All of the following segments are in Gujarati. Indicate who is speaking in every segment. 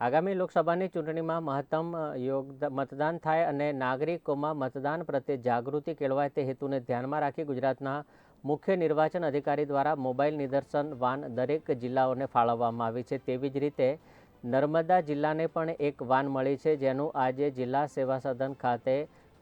Speaker 1: આગામી લોકસભાની ચૂંટણીમાં મહત્તમ મતદાન થાય અને નાગરિકોમાં મતદાન પ્રત્યે જાગૃતિ કેળવાય તે હેતુને ધ્યાનમાં રાખી ગુજરાતના મુખ્ય નિર્વાચન અધિકારી દ્વારા મોબાઈલ નિદર્શન વાન દરેક જિલ્લાઓને ફાળવવામાં આવી છે. તેવી જ રીતે નર્મદા જિલ્લાને પણ એક વાન મળી છે, જેનું આજે જિલ્લા સેવા સદન ખાતે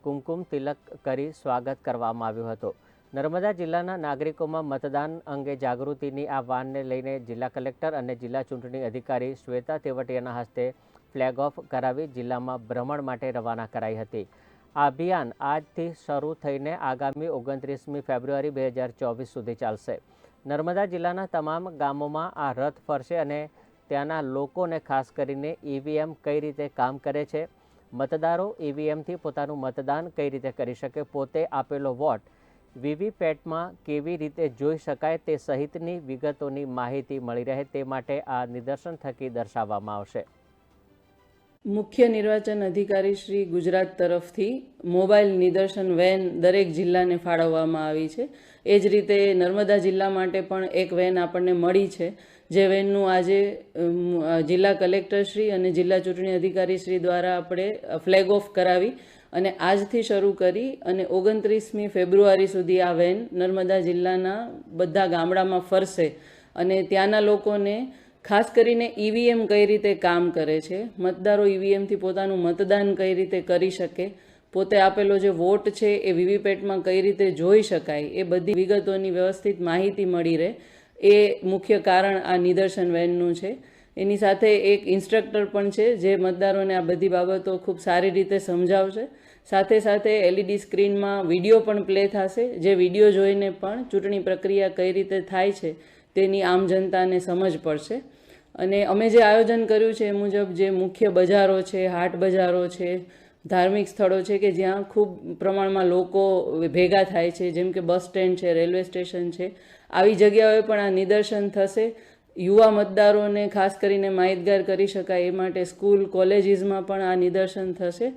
Speaker 1: કુમકુમ તિલક કરી સ્વાગત કરવામાં આવ્યું હતું. નર્મદા જિલ્લાના નાગરિકોમાં મતદાન અંગે જાગૃતિની આ વાનને લઈને જિલ્લા કલેક્ટર અને જિલ્લા ચૂંટણી અધિકારી શ્વેતા તેવટિયાના હસ્તે ફ્લેગ ઓફ કરાવી જિલ્લામાં ભ્રમણ માટે રવાના કરાઈ હતી. આ અભિયાન આજથી શરૂ થઈને આગામી ઓગણત્રીસમી ફેબ્રુઆરી બે હજાર ચોવીસ સુધી ચાલશે. નર્મદા જિલ્લાના તમામ ગામોમાં આ રથ ફરશે અને ત્યાંના લોકોને ખાસ કરીને ઈવીએમ કઈ રીતે કામ કરે છે, મતદારો ઈવીએમથી પોતાનું મતદાન કઈ રીતે કરી શકે, પોતે આપેલો વોટ વીવીપેટમાં કેવી રીતે જોઈ શકાય તે સહિતની વિગતોની માહિતી મળી રહે તે માટે આ નિદર્શન થકી દર્શાવવામાં આવશે.
Speaker 2: મુખ્ય નિર્વાચન અધિકારી શ્રી ગુજરાત તરફથી મોબાઈલ નિદર્શન વેન દરેક જિલ્લાને ફાળવવામાં આવી છે. એ જ રીતે નર્મદા જિલ્લા માટે પણ એક વેન આપણને મળી છે. જે વેનનું આજે જિલ્લા કલેક્ટરશ્રી અને જિલ્લા ચૂંટણી અધિકારી શ્રી દ્વારા આપણે ફ્લેગ ઓફ કરાવી અને આજથી શરૂ કરી અને ઓગણત્રીસમી ફેબ્રુઆરી સુધી આ વેન નર્મદા જિલ્લાના બધા ગામડામાં ફરશે અને ત્યાંના લોકોને ખાસ કરીને ઈવીએમ કઈ રીતે કામ કરે છે, મતદારો ઈવીએમથી પોતાનું મતદાન કઈ રીતે કરી શકે, પોતે આપેલો જે વોટ છે એ વીવીપેટમાં કઈ રીતે જોઈ શકાય, એ બધી વિગતોની વ્યવસ્થિત માહિતી મળી રહે, એ મુખ્ય કારણ આ નિદર્શન વેનનું છે. એની સાથે એક ઇન્સ્ટ્રક્ટર પણ છે જે મતદારોને આ બધી બાબતો ખૂબ સારી રીતે સમજાવશે. સાથે સાથે એલઈડી સ્ક્રીનમાં વીડિયો પણ પ્લે થશે. જે વીડિયો જોઈને પણ ચૂંટણી પ્રક્રિયા કઈ રીતે થાય છે તેની આમ જનતાને સમજ પડશે. અને અમે જે આયોજન કર્યું છે એ મુજબ જે મુખ્ય બજારો છે, હાટ બજારો છે, ધાર્મિક સ્થળો છે કે જ્યાં ખૂબ પ્રમાણમાં લોકો ભેગા થાય છે, જેમ કે બસ સ્ટેન્ડ છે, રેલવે સ્ટેશન છે, આવી જગ્યાઓએ પણ આ નિદર્શન થશે. યુવા મતદારોને ખાસ કરીને માહિતગાર કરી શકાય એ માટે સ્કૂલ, કોલેજીસમાં પણ આ નિદર્શન થશે.